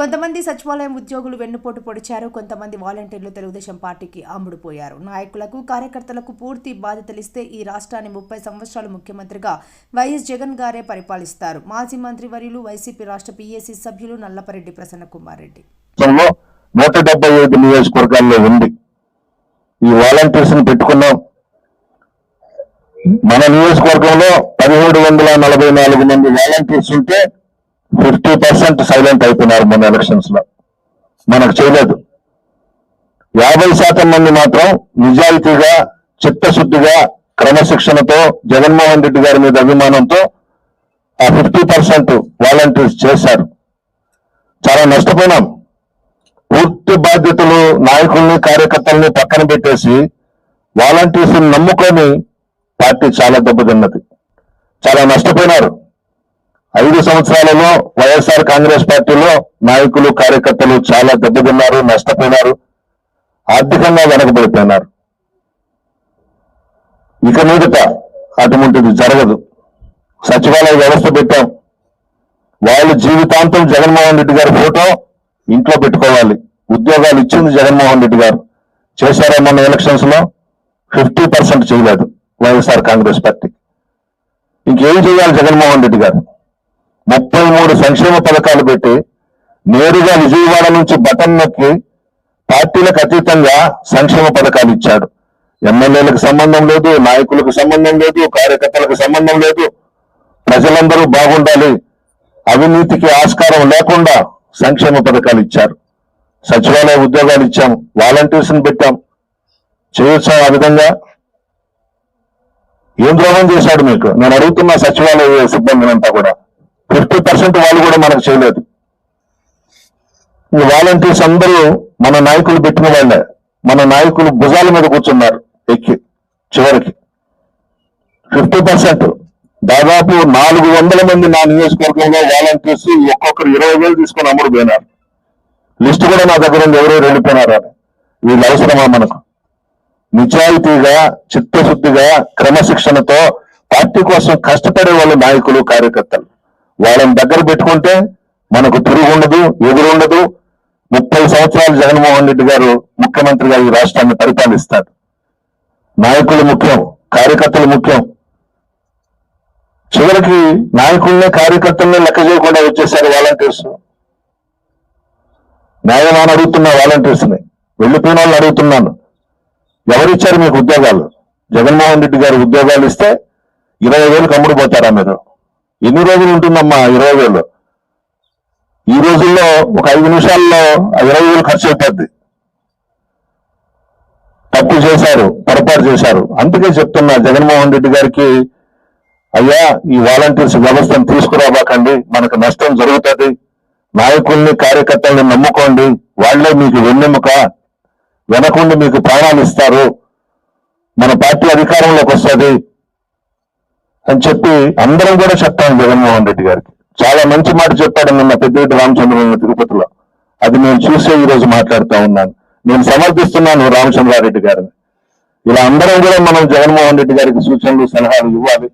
కొంతమంది సచివాలయం ఉద్యోగులు వెన్నుపోటు పొడిచారు కొంతమంది వాలంటీర్లు తెలుగుదేశం పార్టీకి అమ్ముడుపోయారు నాయకులకు కార్యకర్తలకు పూర్తి బాధ్యతలిస్తే ఈ రాష్ట్రాన్ని ముప్పై సంవత్సరాలు ముఖ్యమంత్రిగా వైఎస్ జగన్ గారే పరిపాలిస్తారు. మాజీ మంత్రి వర్యులు వైసీపీ రాష్ట్ర పీఏసీ సభ్యులు నల్లపరెడ్డి ప్రసన్న కుమార్ రెడ్డి. నూట డెబ్బై ఐదు నియోజకవర్గాల్లో ఉంది ఈ వాలంటీర్స్ పెట్టుకున్నాం. మన నియోజకవర్గంలో పదిహేడు వందల నలభై నాలుగు మంది వాలంటీర్స్ ఉంటే ఫిఫ్టీ పర్సెంట్ సైలెంట్ అయిపోయినారు మొన్న ఎలక్షన్స్లో. మనకు చేయలేదు. యాభై శాతం మంది మాత్రం నిజాయితీగా చిత్తశుద్ధిగా క్రమశిక్షణతో జగన్మోహన్ రెడ్డి గారి మీద అభిమానంతో ఆ ఫిఫ్టీ పర్సెంట్ వాలంటీర్స్ చేశారు. చాలా నష్టపోయినాం. పూర్తి బాధ్యతలు నాయకుల్ని కార్యకర్తల్ని పక్కన పెట్టేసి వాలంటీర్స్ నమ్ముకొని పార్టీ చాలా దెబ్బతిన్నది. చాలా నష్టపోయినారు. ఐదు సంవత్సరాలలో వైఎస్ఆర్ కాంగ్రెస్ పార్టీలో నాయకులు కార్యకర్తలు చాలా దెబ్బతిన్నారు నష్టపోయినారు ఆర్థికంగా వెనకబడిపోయినారు. ఇక మీదట అటువంటిది జరగదు. సచివాలయ వ్యవస్థ పెట్టాం. వాళ్ళు జీవితాంతం జగన్మోహన్ రెడ్డి గారి ఫోటో ఇంట్లో పెట్టుకోవాలి. ఉద్యోగాలు ఇచ్చింది జగన్మోహన్ రెడ్డి గారు. చేశారా మొన్న ఎలక్షన్స్లో? ఫిఫ్టీ పర్సెంట్ చేయలేదు వైఎస్ఆర్ కాంగ్రెస్ పార్టీ. ఇంకేం చేయాలి జగన్మోహన్ రెడ్డి గారు? ముప్పై మూడు సంక్షేమ పథకాలు పెట్టి నేరుగా విజయవాడ నుంచి బటన్ నొక్కి పార్టీలకు అతీతంగా సంక్షేమ పథకాలు ఇచ్చాడు. ఎమ్మెల్యేలకు సంబంధం లేదు నాయకులకు సంబంధం లేదు కార్యకర్తలకు సంబంధం లేదు. ప్రజలందరూ బాగుండాలి. అవినీతికి ఆస్కారం లేకుండా సంక్షేమ పథకాలు ఇచ్చారు. సచివాలయ ఉద్యోగాలు ఇచ్చాం వాలంటీర్స్ పెట్టాం. చేయొచ్చా ఆ విధంగా? ఏం ద్రోహం చేశాడు మీకు? నేను అడుగుతున్నా సచివాలయ సిబ్బందినంతా కూడా. పర్సెంట్ వాళ్ళు కూడా మనకు చేయలేదు. ఈ వాలంటీర్స్ అందరూ మన నాయకులు పెట్టిన వాళ్ళే. మన నాయకులు భుజాల మీద కూర్చున్నారు ఎక్కి చివరికి. Fifty percent. దాదాపు నాలుగు వందల మంది నా నియోజకవర్గంలో వాలంటీర్స్ ఒక్కొక్కరు ఇరవై వేలు తీసుకొని అమ్ముడు పోయినారు. లిస్ట్ కూడా నా దగ్గర ఉంది ఎవరో వెళ్ళిపోయినారు అని. వీళ్ళు అవసరమా మనకు? నిజాయితీగా చిత్తశుద్ధిగా క్రమశిక్షణతో పార్టీ కోసం కష్టపడే వాళ్ళ నాయకులు కార్యకర్తలు. వాళ్ళని దగ్గర పెట్టుకుంటే మనకు తిరుగు ఉండదు ముప్పై సంవత్సరాలు జగన్మోహన్ రెడ్డి గారు ముఖ్యమంత్రిగా ఈ రాష్ట్రాన్ని పరిపాలిస్తారు నాయకులు ముఖ్యం కార్యకర్తలు ముఖ్యం. చివరికి నాయకులనే కార్యకర్తల్ని లెక్క చేయకుండా వచ్చేసారు వాలంటీర్స్. న్యాయమాన అడుగుతున్న వాలంటీర్స్ని వెళ్ళిపోయిన వాళ్ళని అడుగుతున్నాను. ఎవరిచ్చారు మీకు ఉద్యోగాలు? జగన్మోహన్ రెడ్డి గారు ఉద్యోగాలు ఇస్తే ఇరవై వేలకు అమ్ముడు పోతారా మీరు? ఎన్ని రోజులు ఉంటుందమ్మా? ఇరవై వేలు. ఈ రోజుల్లో ఒక ఐదు నిమిషాల్లో ఇరవై వేలు ఖర్చు అవుతుంది తప్పు చేశారు పొరపాటు చేశారు. అందుకే చెప్తున్నా జగన్మోహన్ రెడ్డి గారికి అయ్యా ఈ వాలంటీర్స్ వ్యవస్థను తీసుకురాబాకండి. మనకు నష్టం జరుగుతుంది. నాయకుల్ని కార్యకర్తల్ని నమ్ముకోండి. వాళ్ళే మీకు వెన్నెముక. వెనకుండి మీకు ప్రాణాలు ఇస్తారు. మన పార్టీ అధికారంలోకి వస్తుంది. అని చెప్పి అందరం కూడా చెప్తాం జగన్మోహన్ రెడ్డి గారికి. చాలా మంచి మాట చెప్పాడు నిన్న పెద్దిరెడ్డి రామచంద్రరావు తిరుపతిలో. అది నేను చూసే ఈ రోజు మాట్లాడుతూ ఉన్నాను. నేను సమర్థిస్తున్నాను రామచంద్రారెడ్డి గారిని. ఇలా అందరం కూడా మనం జగన్మోహన్ రెడ్డి గారికి సూచనలు సలహాలు ఇవ్వాలి.